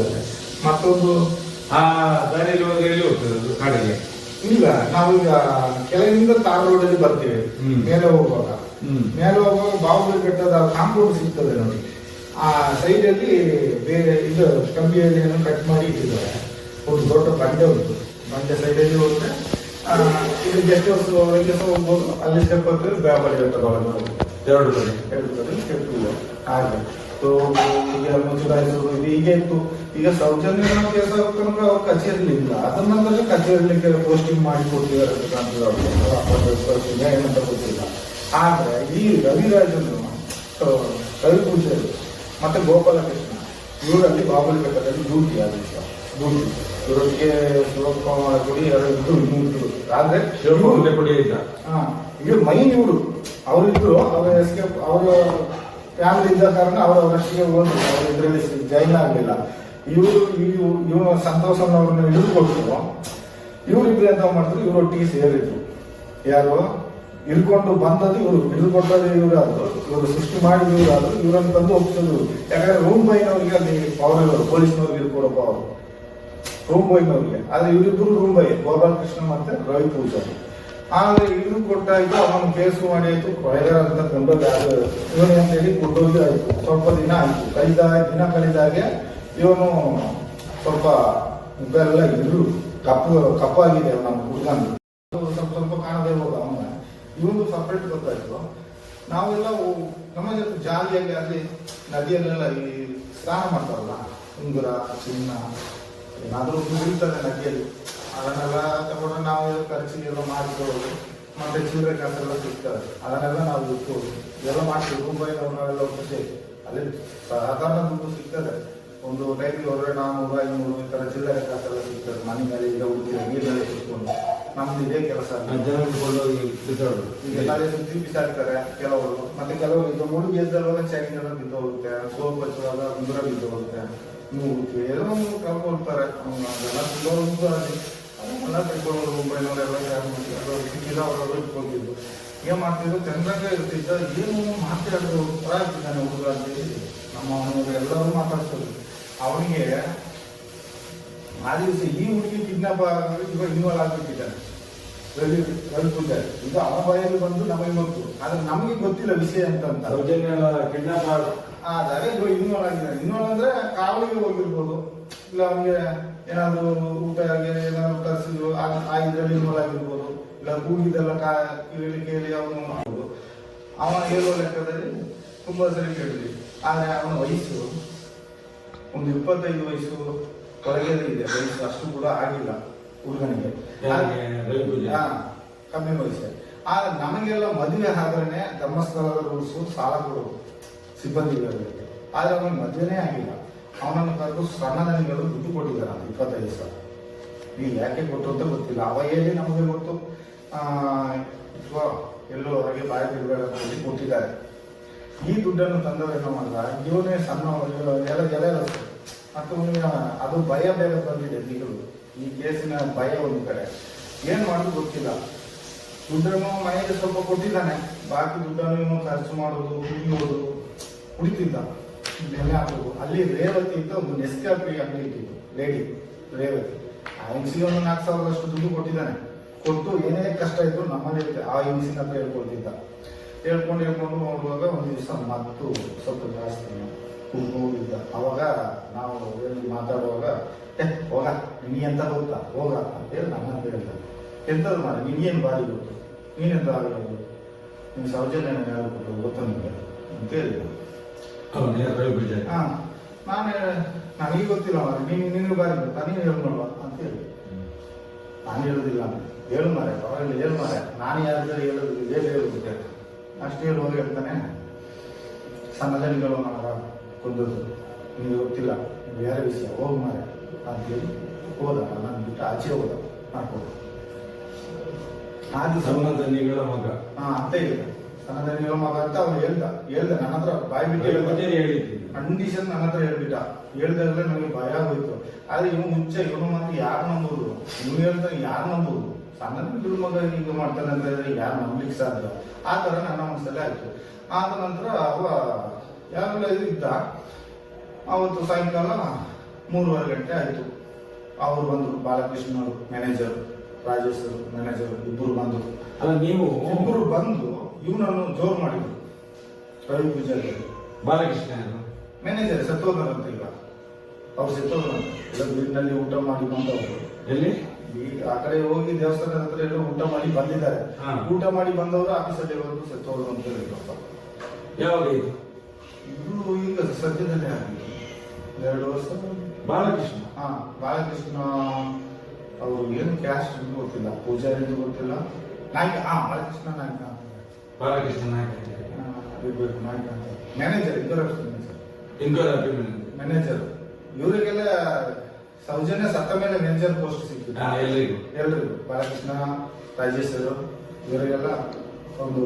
ಕೊಟ್ಟಿದ್ದಾರೆ ಮತ್ತೊಂದು ಆ ದಾರಿಯಲ್ಲಿ ಹೋದ್ರೆ ಎಲ್ಲಿ ಹೋಗ್ತದೆ ಕಡೆಗೆ? ಇಲ್ಲ ನಾವೀಗ ಕೆಳಗಿಂದ ತಾರ್ ಅಲ್ಲಿ ಬರ್ತೀವಿ. ಮೇಲೆ ಹೋಗುವಾಗ. ಮೇಲೆ ಹೋಗುವಾಗ ಬಾಹುಬಲಿ ಬೆಟ್ಟದ ಕಾಂಪೌಂಡ್ ಸಿಗ್ತದೆ ನೋಡಿ ಆ ಸೈಡಲ್ಲಿ ಬೇರೆ ಇದು ಕಂಬಿಯಲ್ಲಿ ಕಟ್ ಮಾಡಿ ಇಟ್ಟಿದ್ದಾರೆ. ಒಂದು ದೊಡ್ಡ ಬಂಡೆ ಉಂಟು. ಬಂಡೆ ಸೈಡಲ್ಲಿ ಹೋದ್ರೆ ಇದು ಗೆಸ್ಟ್ ಹೌಸ್ ಒಳಗೆ ಹೋಗ್ಬೋದು. ಅಲ್ಲಿ ಸ್ಟೆಪ್ ಹತ್ತಿರ ಬಾಹುಬಲಿ ಬೆಟ್ಟದ ಎರಡು ಕಡೆ ಎರಡು ಕಡೆ ಸ್ಟೆಪ್ ಹಾಗೆ. ಸೊ ಈಗ ಇದು ಈಗ ಇತ್ತು. ಈಗ ಸೌಜನ್ಯ ಕೆಲಸ ತನಕ ಅವ್ರ ಕಚೇರಿ ಇಲ್ಲ ಅದ್ರ ನಂತರ ಕಚೇರಿಲಿಕ್ಕೆ ಪೋಸ್ಟಿಂಗ್ ಮಾಡಿ ಕೊಟ್ಟಿದ್ದಾರೆ ಏನಂತ ಗೊತ್ತಿಲ್ಲ. ಆದ್ರೆ ಈ ರವಿರಾಜನು ರವಿ ಪೂಜಾರಿ ಮತ್ತೆ ಗೋಪಾಲಕೃಷ್ಣ ಇವರಲ್ಲಿ ಬಾಬುಲಿ ಬೆಟ್ಟದಲ್ಲಿ ಡ್ಯೂಟಿ ಆದೇಶ ಡ್ಯೂಟಿ ಇವರೊಟ್ಟಿಗೆ ಶಿವಕುಮಾರ ಕೊಡಿ ಎರಡು ಇದ್ರು ಮೂರು ಆದ್ರೆ ಶಿವಮೊಗ್ಗದಲ್ಲಿ ಕೊಡಿ ಇದ್ದ ಹಾ ಇವ್ರು ಮೈನ್ ಇವರು. ಅವರಿದ್ರು ಅವ್ರ ಎಸ್ಕೇಪ್ ಅವರ ಫ್ಯಾಮಿಲಿ ಇದ್ದ ಕಾರಣ ಅವರು ಅವರಷ್ಟಿಗೆ ಅವ್ರು ಇದರಲ್ಲಿ ಜೈನ್ ಆಗಲಿಲ್ಲ. ಇವರು ಇವನು ಸಂತೋಷನ್ ಅವ್ರನ್ನ ಹಿಡಿದು ಇವರು ಇವರಿಬ್ರು ಎಂತ ಮಾಡಿದ್ರು ಇವರೊಟ್ಟಿಗೆ ಸೇರಿದ್ರು. ಯಾರು? ಇಳ್ಕೊಂಡು ಬಂದದ್ದು ಇವರು. ಹಿಡಿದುಕೊಟ್ಟದ್ದು ಇವರಾದ್ರು ಇವರು ಸೃಷ್ಟಿ ಮಾಡಿದ್ರು ಇವರಾದ್ರು ಇವರನ್ನು ತಂದು ಒಪ್ಪಿಸಿದ್ರು ಯಾಕಂದ್ರೆ ರೂಮ್ ಬೈನವ್ರಿಗೆ ಅಲ್ಲಿ ಪವರ್ ಇರೋರು ಪೊಲೀಸ್ನವ್ರಿಗೆ ಇರ್ಕೊಡೋ ಪವರ್ ರೂಮ್ ಬೈನವ್ರಿಗೆ ಆದ್ರೆ ಇವರಿಬ್ಬರು ರೂಮ್ ಬೈ ಗೋಪಾಲಕೃಷ್ಣ ಮತ್ತೆ ರವಿ ಪೂಜಾರಿ ಆದ್ರೆ ಇದು ಕೊಟ್ಟಾಯ್ತು ಅವನ ಕೇಸ್ ಮಾಡಿ ಆಯ್ತು ಕೊಳೆಗಾರ ಅಂತ ಕೊಂಡೋಗಿ ಇವನು ಅಂತ ಹೇಳಿ ಕೊಂಡೋಗಿ ಆಯ್ತು. ಸ್ವಲ್ಪ ದಿನ ಆಯ್ತು. ಕಳೆದ ದಿನ ಕಳೆದಾಗೆ ಇವನು ಸ್ವಲ್ಪ ಮುಖ ಇದ್ರು ಕಪ್ಪು ಕಪ್ಪಾಗಿದೆ ನಮ್ಮ ಹುಡುಗನ ಸ್ವಲ್ಪ ಸ್ವಲ್ಪ ಕಾಣದೇ ಹೋದ ಅವನ. ಇವನು ಸಪ್ರೇಟ್ ಗೊತ್ತಾಯ್ತು. ನಾವೆಲ್ಲ ನಮ್ಮ ಜೊತೆ ಜಾಲಿಯಾಗಿ ಅಲ್ಲಿ ನದಿಯಲ್ಲೆಲ್ಲ ಈ ಸ್ನಾನ ಮಾಡ್ತಾರಲ್ಲ, ಉಂಗುರ, ಚಿನ್ನ, ಏನಾದರೂ ಬೀಳ್ತದೆ ನದಿಯಲ್ಲಿ. ಅದನ್ನೆಲ್ಲ ತಗೊಂಡು ನಾವು ಖರ್ಚಿಗೆಲ್ಲ ಮಾಡಿಕೊಳ್ಳೋದು ಮತ್ತೆ ಚೀರೆ ಕಾಸೆಲ್ಲ ಸಿಗ್ತದೆ ಅದನ್ನೆಲ್ಲ ನಾವು ಗೊತ್ತು ಎಲ್ಲ ಮಾಡ್ತೀವಿ. ಮುಂಬೈ ನಾವೆಲ್ಲ ಒಟ್ಟಿಗೆ ಅಲ್ಲಿ ಸಾಧಾರಣ ದುಡ್ಡು ಸಿಗ್ತದೆ. ಒಂದು ಟೈಮಿಗೆ ಹೋದ್ರೆ ನಾನ್ನೂರು ಐನೂರು ಈ ಥರ ಚಿಲ್ಲರೆ ಕಾಸೆಲ್ಲ ಸಿಗ್ತದೆ. ಮನೆ ಮೇಲೆ ಈಗ ಹುಡುಗಿ ನೀರಲ್ಲಿ ಸಿಕ್ಕೊಂಡು ನಮ್ದು ಇದೇ ಕೆಲಸ. ಈಗೆಲ್ಲ ಸುದ್ದಿ ಬಿಸಾಡ್ತಾರೆ ಕೆಲವರು. ಮತ್ತೆ ಕೆಲವರು ಈಗ ಮುಳುಗಿ ಚೈನ್ ಎಲ್ಲ ಬಿದ್ದು ಹೋಗುತ್ತೆ. ಸೋಪ್ ಹಚ್ಚುವಾಗ ಉಂಗುರ ಬಿದ್ದು ಹೋಗುತ್ತೆ. ಮೂಗುತಿ ಎಲ್ಲ ಕಳ್ಕೊಳ್ತಾರೆ ಅದೆಲ್ಲ ತುಂಬ ತೆಗೆದುಕೊಳ್ಳೋದು ಮುಂಬೈನವರೆಲ್ಲ ಯಾರು ಸಿಕ್ಕಿದ ಅವರೆಲ್ಲ ಇಟ್ಕೊಂಡಿದ್ದು ಏನ್ ಮಾಡ್ತಿದ್ರು. ಚಂದ್ರಂಗ ಇರ್ತಿದ್ದ ಏನು ಮಾತಾಡಿದ್ರು ಪರ ಆಗ್ತಿದ್ದಾನೆ ಹುಡುಗ ಅಂತೇಳಿ ನಮ್ಮ ಅವನವ್ರು ಎಲ್ಲರೂ ಮಾತಾಡ್ತಿದ್ರು ಅವನಿಗೆ ಆ ದಿವಸ ಈ ಹುಡುಗಿ ಕಿಡ್ನಾಪ್ ಇವಾಗ ಇನ್ವಾಲ್ವ್ ಆಗ್ಬಿಟ್ಟಿದ್ದಾನೆ ರವಿ ಇದು ಅವನ ಬಾಯಲ್ಲಿ ಬಂದು ನಮಗೆ ಗೊತ್ತು. ಆದ್ರೆ ನಮಗೆ ಗೊತ್ತಿಲ್ಲ ವಿಷಯ ಅಂತ ಕಿಡ್ನಾಪ್ ಆದರೆ ಇನ್ವಾಲ್ವ್ ಆಗಿದೆ ಇನ್ವಾಲ್ವ್ ಅಂದ್ರೆ ಕಾವಲಿಗೆ ಹೋಗಿರ್ಬೋದು. ಇಲ್ಲ ಅವನಿಗೆ ಏನಾದರೂ ಊಟ ಏನಾದ್ರು ತರಿಸಿದ್ರು ಆ ಇದರಲ್ಲಿ ಇನ್ವಾಲ್ವ್ ಇಲ್ಲ ಕೂಗಿದೆಲ್ಲ ಕಾ ಕೇಳಿ ಅವನು ಮಾಡ್ಬೋದು. ಅವನ ಹೇಳುವ ಲೆಕ್ಕದಲ್ಲಿ ತುಂಬಾ ಸರಿ ಕೇಳಿದ್ವಿ. ಆದರೆ ಅವನ ವಯಸ್ಸು ಒಂದು ಇಪ್ಪತ್ತೈದು ವಯಸ್ಸು ಹೊರಗೆ ಇದೆ. ವಯಸ್ಸು ಅಷ್ಟು ಕೂಡ ಆಗಿಲ್ಲ ಹುಡುಗನಿಗೆ ಕಮ್ಮಿ ವಯಸ್ಸೆ. ಆದ್ರೆ ನಮಗೆಲ್ಲ ಮದುವೆ ಆದ್ರೆ ಧರ್ಮಸ್ಥಳದ ರೂಲ್ಸು ಸಾಲ ಕೊಡೋದು ಸಿಬ್ಬಂದಿಗಳಿಗೆ. ಆದ್ರೆ ಅವನಿಗೆ ಮದುವೆನೇ ಆಗಿಲ್ಲ. ಅವನನ್ನು ಕರೆದು ಸಣ್ಣದನಿಗಳು ದುಡ್ಡು ಕೊಟ್ಟಿದ್ದಾರೆ ಇಪ್ಪತ್ತೈದು ಸಾವಿರ ನೀವು ಯಾಕೆ ಕೊಟ್ಟು ಅಂತ ಗೊತ್ತಿಲ್ಲ. ಅವಾಗೇಲಿ ನಮಗೆ ಗೊತ್ತು. ಇಟ್ಕೋ, ಎಲ್ಲೋ ಹೊರಗೆ ಬಾಯಿ ಬಿಡಬೇಡ ಹೇಳಿ ಕೊಟ್ಟಿದ್ದಾರೆ. ಈ ದುಡ್ಡನ್ನು ತಂದವರೇನು ಮಾಡಿದ ಇವನೇ ಸಣ್ಣ ಎಲ್ಲ ಎಲೆ ಮತ್ತು ಅದು ಭಯ ಬೇರೆ ಬಂದಿದೆ ನೀರು. ಈ ಕೇಸಿನ ಭಯ ಒಂದು ಕಡೆ. ಏನು ಮಾಡೋದು ಗೊತ್ತಿಲ್ಲ. ದುಡ್ಡನ್ನು ಮನೆಗೆ ಸ್ವಲ್ಪ ಕೊಟ್ಟಿದ್ದಾನೆ. ಬಾಕಿ ದುಡ್ಡನ್ನು ಖರ್ಚು ಮಾಡೋದು ಕುಡಿಯೋದು ಕುಡಿತಿದ್ದ. ನೆನೆ ಆಗಬೇಕು ಅಲ್ಲಿ ರೇವತಿ ಅಂತ ಒಂದು ನೆಸ್ಕಾಪಿ ಅಂಗಡಿ ಇಟ್ಟಿದ್ದು ಲೇಡಿ ರೇವತಿ. ಆ ಹೆಂಗಸಿಗೆ ಒಂದು ನಾಲ್ಕು ಸಾವಿರದಷ್ಟು ದುಡ್ಡು ಕೊಟ್ಟಿದ್ದಾನೆ. ಕೊಟ್ಟು ಏನೇ ಕಷ್ಟ ಇದ್ರು ನಮ್ಮಲ್ಲಿ ಆ ಹಿಂಸಿನ ಹತ್ರ ಹೇಳ್ಕೊಳ್ತಿದ್ದ. ಹೇಳ್ಕೊಂಡು ಹೇಳ್ಕೊಂಡು ನೋಡುವಾಗ ಒಂದು ದಿವಸ ಮತ್ತು ಸ್ವಲ್ಪ ಜಾಸ್ತಿ ನೋಡಿದ್ದ ಅವಾಗ ನಾವು ಮಾತಾಡುವಾಗ, ಏ, ಹೋಗ ನಿನಗೆ ಎಂತ ಗೊತ್ತಾ? ಹೋಗ ಅಂತೇಳಿ ನಮ್ಮ ಹೇಳ್ತಾರೆ ಎಂಥದ್ದು ಮಾಡಿ, ನಿನಗೇನು ಬಾರಿ ಗೊತ್ತು? ನೀನೆಂತ ಆಗಬಹುದು ನಿನ್ನ ಸೌಜನ್ಯ ಯಾರು ಅಂತ ಹೇಳಿದ್ರು ನಾನು ನನಗೆ ಗೊತ್ತಿಲ್ಲ ಮಾರೆ ನೀನು ನಿನಗೆ ಬಾರಿ ಗೊತ್ತಾ? ನೀನು ಹೇಳು ನೋಡುವ ಅಂತ ಹೇಳಿ. ನಾನು ಹೇಳುದಿಲ್ಲ. ಹೇಳು ಮಾರೆ ಪರವಾಗಿಲ್ಲ ಹೇಳು ಮಾರೆ ನಾನು ಯಾರಿದ್ದಾರೆ ಹೇಳೋದು ಹೇಗೆ ಹೇಳುತ್ತೆ ಅಷ್ಟು ಹೇಳುವಾಗ ಹೇಳ್ತಾನೆ. ಸಣ್ಣದನಿಗಳು ಮಾಡ ಕೊಂದದ್ದು ನಿಮಗೆ ಗೊತ್ತಿಲ್ಲ ಬೇರೆ ವಿಷಯ. ಹೋಗು ಮಾರೆ ಅಂತೇಳಿ ಹೋದ. ನಾನು ಬಿಟ್ಟು ಆಚೆ ಹೋದ. ಮಾಡ್ಕೊಂಡು ಆದ ಸಣ್ಣದನಿಗಳ ಮಗ. ಹಾಂ ಅಂತ ಹೇಳಿದ. ಸಣ್ಣದನಿಗಳ ಮಗ ಅಂತ ಅವ್ನು ಹೇಳ್ದ. ಹೇಳ್ದ ನನ್ನ ಹತ್ರ ಬಾಯಿ ಬಿಟ್ಟು ಪೂಜಾರಿ ಕಂಡೀಷನ್ ನನ್ನ ಹತ್ರ ಹೇಳ್ಬಿಟ್ಟ. ಹೇಳ್ದಾಗಲೇ ನನಗೆ ಭಯ ಆಗೋಯ್ತು ಆದ್ರೆ ಇವನು ಮುಂಚೆ ಇವನು ಮಾತ್ರ ಯಾರು ನಂಬೋದು ನೀವು ಹೇಳ್ದ ಯಾರು ನಂಬೋದು ಸಣ್ಣ ಬಿಡು ಮಗ ಈಗ ಮಾಡ್ತಾನೆ ಅಂತ ಹೇಳಿದ್ರೆ ಯಾರು ನಂಬಲಿಕ್ಕೆ ಸಾಧ್ಯ? ಆ ತರ ನನ್ನ ಮನಸ್ಸಲ್ಲೇ ಆಯ್ತು. ಆದ ನಂತರ ಅವ ಇದು ಇದ್ದ ಅವತ್ತು ಸಾಯಂಕಾಲ ಮೂರುವರೆ ಗಂಟೆ ಆಯಿತು. ಅವರು ಬಂದರು ಬಾಲಕೃಷ್ಣ ಅವರು ಮ್ಯಾನೇಜರ್ ರಾಜೇಶ್ ಮ್ಯಾನೇಜರ್ ಇಬ್ಬರು ಬಂದರು. ಅಲ್ಲ ನೀವು ಒಬ್ಬರು ಬಂದು ಇವನನ್ನು ಜೋರು ಮಾಡಿದ್ರು. ರವಿ ಪೂಜಾರಿ ಬಾಲಕೃಷ್ಣ ಮ್ಯಾನೇಜರ್ ಮ್ಯಾನೇಜರ್ ಸತ್ತೋದ್ರಂತ ಈಗ ಅವ್ರು ಸತ್ತೋದ್ರಂತ ಎಲ್ಲ ಬೀಟ್ನಲ್ಲಿ ಊಟ ಮಾಡಿ ಬಂದವರು. ಎಲ್ಲಿ? ಆ ಕಡೆ ಹೋಗಿ ದೇವಸ್ಥಾನದ ಹತ್ರ ಎಲ್ಲ ಊಟ ಮಾಡಿ ಬಂದಿದ್ದಾರೆ. ಊಟ ಮಾಡಿ ಬಂದವರು ಆಫೀಸಲ್ಲಿ ಇರೋದು ಸತ್ತೋದ್ರು ಅಂತ ಹೇಳಿದ್ರು ಯಾವಾಗ ಇದು? ಇದು ಈಗ ಸದ್ಯದಲ್ಲೇ ಆಗಿದೆ. ಎರಡು ವರ್ಷ ಬಾಲಕೃಷ್ಣ. ಹಾ ಬಾಲಕೃಷ್ಣ ಅವರು ಏನು ಕ್ಯಾಸ್ಟ್ ಗೊತ್ತಿಲ್ಲ. ಪೂಜಾರಿ ಗೊತ್ತಿಲ್ಲ. ನಾಯಕ ಹಾ ಬಾಲಕೃಷ್ಣ ನಾಯಕ. ಬಾಲಕೃಷ್ಣ ನಾಯಕ ಹಾ, ಇರ್ಬೇಕು ನಾಯಕ ಮ್ಯಾನೇಜರ್ ಇಬ್ಬರು ಇಂಕೋರಾಪಿ ಮ್ಯಾನೇಜರ್ ಇವರಿಗೆಲ್ಲ ಸೌಜನ್ಯ ಸತ್ತ ಮೇಲೆ ಮ್ಯಾನೇಜರ್ ಪೋಸ್ಟ್ ಸಿಕ್ಕಿದೆ ಹಾ ಎಲ್ರಿಗೂ ಎಲ್ರಿಗೂ ಬಾಲಕೃಷ್ಣ ರಾಜೇಶ್ ಇವರಿಗೆಲ್ಲ ಒಂದು